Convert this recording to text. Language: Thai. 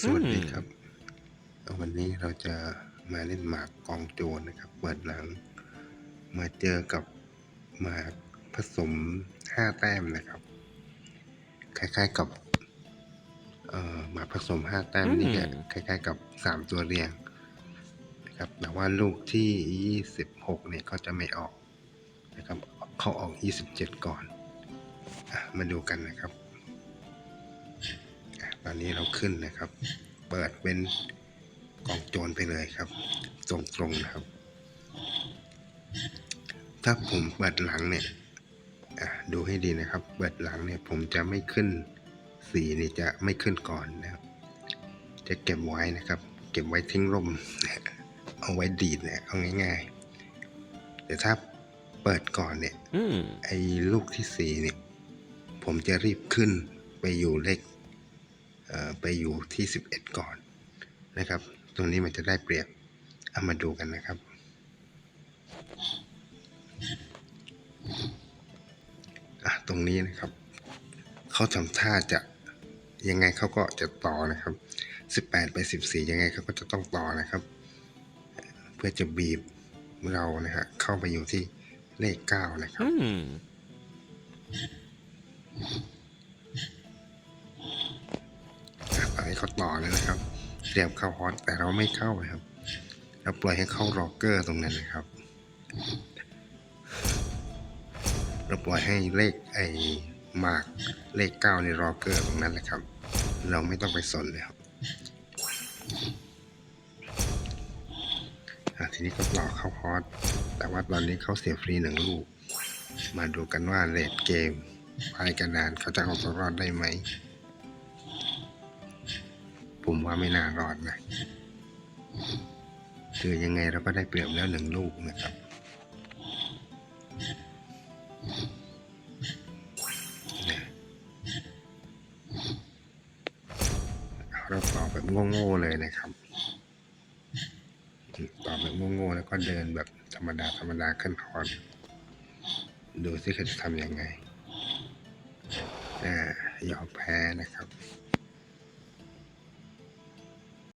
สวัสดีครับ วันนี้เราจะมาเล่นหมากกองโจรนะครับ เปิดหลัง มาเจอกับหมากผสมห้าแต้มนะครับ คล้ายๆกับเอ่อหมากผสมห้าแต้มนี่จะคล้าย ๆ กับสามตัวเรียงนะครับแต่ว่าลูกที่ยี่สิบหกเนี่ยเขาจะไม่ออกนะครับ เขาออกยี่สิบเจ็ดก่อนอะมาดูกันนะครับ อะตอนนี้เราขึ้นนะครับ เปิดเป็นกองโจรไปเลยครับ ตรงๆนะครับ ถ้าผมเปิดหลังเนี่ยอะดูให้ดีนะครับ เปิดหลังเนี่ยผมจะไม่ขึ้นสีนี่จะไม่ขึ้นก่อนนะครับ จะเก็บไว้นะครับ เก็บไว้ทิ้งลมเอาไว้ดีดเนี่ยเอาง่าย ๆ แต่ถ้าเปิดก่อนเนี่ยอืมไอ้ลูกที่สี่เนี่ย ผมจะรีบขึ้นไปอยู่เลขเอ่อ ไปอยู่ที่สิบเอ็ดก่อนนะครับ ตรงนี้มันจะได้เปรียบเอามาดูกันนะครับ ตรงนี้นะครับ เขาทำท่าจะยังไงเขาก็จะต่อนะครับสิบแปดไปสิบสี่ยังไงเขาก็จะต้องต่อนะครับ เพื่อจะบีบเรานะฮะเข้าไปอยู่ที่เลขเก้านะครับ เขาต่อแล้วนะครับเตรียมเข้าฮอตแต่เราไม่เข้านะครับเราปล่อยให้เข้าร็อกเกอร์ตรงนั้นนะครับ เราปล่อยให้เลขไอ้หมากเลขเก้าในร็อกเกอร์ตรงนั้นแหละครับ เราไม่ต้องไปสนเลยครับทีนี้ก็ต่อเข้าฮอตแต่ว่าตอนนี้เขาเสียฟรีหนึ่งลูก มาดูกันว่าเลดเกมพายกระดานเขาจะเอาตัวรอดได้ไหม ผมว่าไม่น่ารอดนะคือยังไงเราก็ได้เปรียบแล้วหนึ่งลูกนะครับ เราตอบแบบโง่ๆเลยนะครับตอบแบบโง่ๆแล้วก็เดินแบบธรรมดาธรรมดาขึ้นคอนดูสิเขาจะทำยังไงอ่ายอมแพ้นะครับ